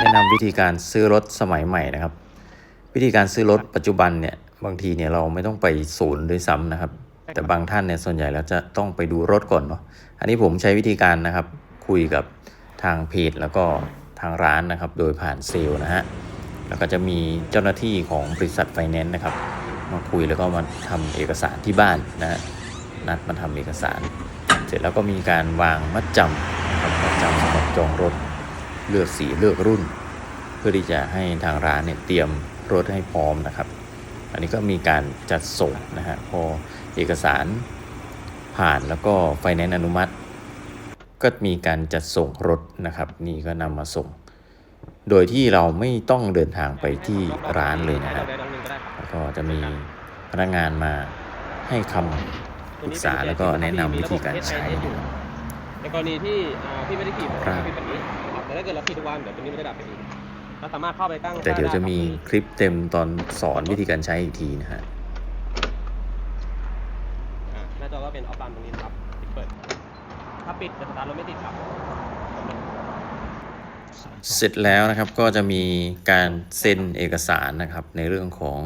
แนะนำวิธีการซื้อรถสมัยใหม่นะครับ วิธีการซื้อรถปัจจุบันเนี่ยบางทีเนี่ยเราไม่ต้องไปศูนย์ด้วยซ้ำนะครับ แต่บางท่านเนี่ยส่วนใหญ่แล้วจะต้องไปดูรถก่อนเนาะอันนี้ผมใช้วิธีการนะครับ คุยกับทางเพจแล้วก็ทางร้านนะครับ โดยผ่านเซลล์นะฮะแล้วก็จะมีเจ้าหน้าที่ของบริษัทไฟแนนซ์นะครับ มาคุยแล้วก็มาทำเอกสารที่บ้านนะฮะนัดมาทำเอกสาร เสร็จแล้วก็มีการวางมัดจำนะครับมัดจำสำหรับจองรถ เลือกสีเลือกรุ่น เพื่อที่จะให้ทางร้านเนี่ยเตรียมรถให้พร้อมนะครับ อันนี้ก็มีการจัดส่งนะฮะพอเอกสารผ่านแล้วก็ไฟแนนซ์อนุมัติ ก็มีการจัดส่งรถนะครับ นี่ก็นำมาส่ง โดยที่เราไม่ต้องเดินทางไปที่ร้านเลยนะฮะได้น้องหนึ่งก็ได้ครับแล้วก็จะมีพนักงานมาให้คำปรึกษาแล้วก็แนะนำวิธีการใช้ด้วยในกรณีที่อ่าพี่ไม่ได้ขี่ผมครับพี่แบบนี้นะครับแต่ ถ้าเกิดเราขี่ทุกวันเดี๋ยวตัวนี้ไม่ได้ดับไปอีกเราสามารถเข้าไปตั้งแต่เดี๋ยวจะมีค่าคลิปเต็มตอนสอนวิธีการใช้อีกทีนะฮะอ่าหน้าจอก็เป็นออฟไลน์ตรงนี้นะครับปิดเปิด ถ้าปิดจะสตาร์ทรถไม่ติดครับเสร็จแล้วนะครับก็จะมีการเซ็นเอกสารนะครับ ในเรื่องของ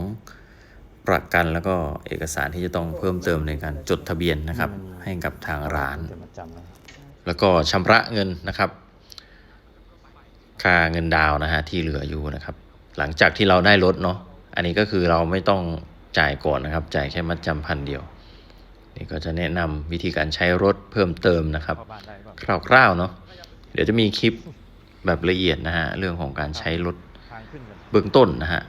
ประกันแล้วก็เอกสารที่จะต้องเพิ่มเติมในการจดทะเบียนนะครับ ให้กับทางร้าน แล้วก็ชำระเงินนะครับ ค่าเงินดาวนะฮะที่เหลืออยู่นะครับ หลังจากที่เราได้รถเนาะอันนี้ก็คือเราไม่ต้องจ่ายก่อนนะครับ จ่ายแค่มัดจำพันเดียว นี่ก็จะแนะนำวิธีการใช้รถเพิ่มเติมนะครับ คร่าวๆเนาะเดี๋ยวจะมีคลิปแบบละเอียดนะฮะเรื่องของการใช้รถเบื้องต้นนะฮะ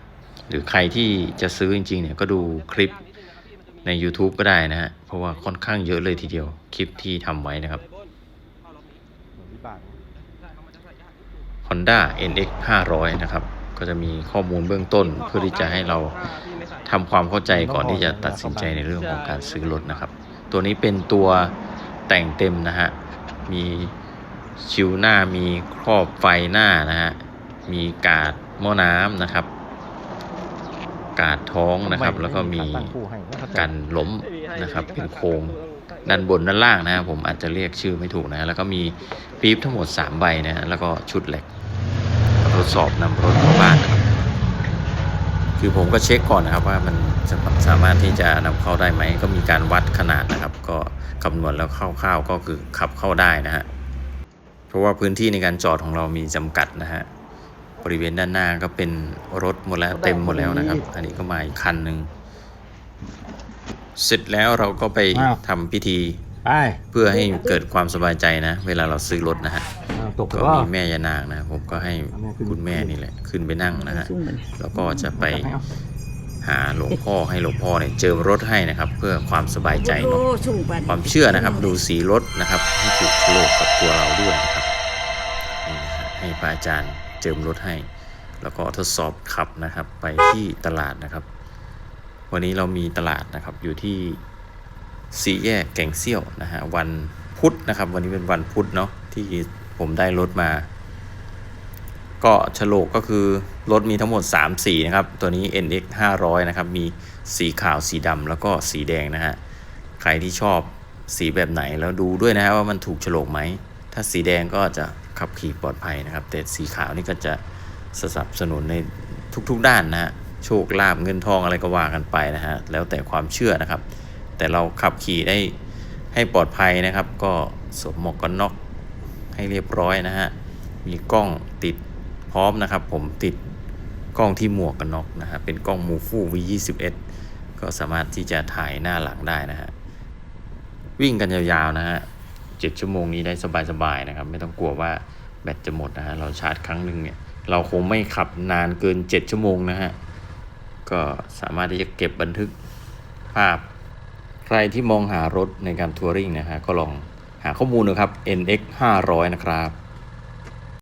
หรือใครที่จะซื้อจริงๆเนี่ยก็ดูคลิปใน YouTube ก็ได้นะฮะ เพราะว่าค่อนข้างเยอะเลยทีเดียว คลิปที่ทำไว้นะครับ Honda NX 500 นะครับ ก็จะมีข้อมูลเบื้องต้นเพื่อที่จะให้เราทำความเข้าใจก่อนที่จะตัดสินใจในเรื่องของการซื้อรถนะครับ ตัวนี้เป็นตัวแต่งเต็มนะฮะ มีชิวหน้ามีครอบไฟหน้านะฮะ มีกาดหม้อน้ำนะครับ กาดท้องนะครับ แล้วก็มีกันล้มนะครับ เป็นโครง ด้านบนด้านล่างนะผมอาจจะเรียกชื่อไม่ถูกนะ แล้วก็มีปี๊บทั้งหมด 3 ใบนะแล้วก็ชุดเหล็กทดสอบนำรถเข้าบ้านนะครับคือผมก็เช็คก่อนนะครับว่ามันจะสามารถที่จะนำเข้าได้ไหมก็มีการวัดขนาดนะครับ ก็คำนวณแล้วคร่าวๆก็คือขับเข้าได้นะฮะเพราะว่าพื้นที่ในการจอดของเรามีจำกัดนะฮะบริเวณด้านหน้าก็เป็นรถหมดแล้วเต็มหมดแล้วนะครับ อันนี้ก็มาอีกคันหนึ่ง เสร็จแล้วเราก็ไปอ้าว ทำพิธีไปเพื่อให้เกิดความสบายใจนะ เวลาเราซื้อรถนะฮะเอาตกก็ก็มีแม่ยานางนะ ผมก็ให้คุณแม่นี่แหละ ขึ้นไปนั่งนะฮะ แล้วก็จะไปหาหลวงพ่อให้หลวงพ่อเนี่ยเจิมรถให้นะครับ เพื่อความสบายใจเนาะความเชื่อนะครับ ดูสีรถนะครับให้ถูกโฉลกกับตัวเราด้วยนะครับนี่นะฮะให้พระอาจารย์เจิมรถให้ แล้วก็ทดสอบขับนะครับ ไปที่ตลาดนะครับ วันนี้เรามีตลาดนะครับอยู่ที่สี่แยกแก่งเซี่ยวนะฮะวันพุธนะครับ วันนี้เป็นวันพุธเนาะที่ผมได้รถมา ก็ฉลกก็คือรถมีทั้งหมด 3 สีนะครับ ตัวนี้ NX 500นะครับ มีสีขาวสีดำแล้วก็สีแดงนะฮะ ใครที่ชอบสีแบบไหนแล้วดูด้วยนะฮะว่ามันถูกฉลกไหม ถ้าสีแดงก็จะขับขี่ปลอดภัยนะครับ แต่สีขาวนี่ก็จะสนับสนุนในทุกๆด้านนะฮะ โชคลาภเงินทองอะไรก็ว่ากันไปนะฮะแล้วแต่ความเชื่อนะครับ แต่เราขับขี่ได้ให้ปลอดภัยนะครับ ก็สวมหมวกกันน็อกให้เรียบร้อยนะฮะมีกล้องติดพร้อมนะครับ ผมติดกล้องที่หมวกกันน็อกนะฮะเป็นกล้องมูฟู V21 ก็สามารถที่จะถ่ายหน้าหลังได้นะฮะวิ่งกันยาวๆนะฮะเจ็ดชั่วโมงนี้ได้สบายๆนะครับ ไม่ต้องกลัวว่าแบตจะหมดนะฮะเราชาร์จครั้งหนึ่งเนี่ยเราคงไม่ขับนานเกิน 7 ชั่วโมงนะฮะ ก็สามารถที่จะเก็บบันทึกภาพ ใครที่มองหารถในการทัวริงนะฮะก็ลองหาข้อมูลนะครับ NX 500 นะครับ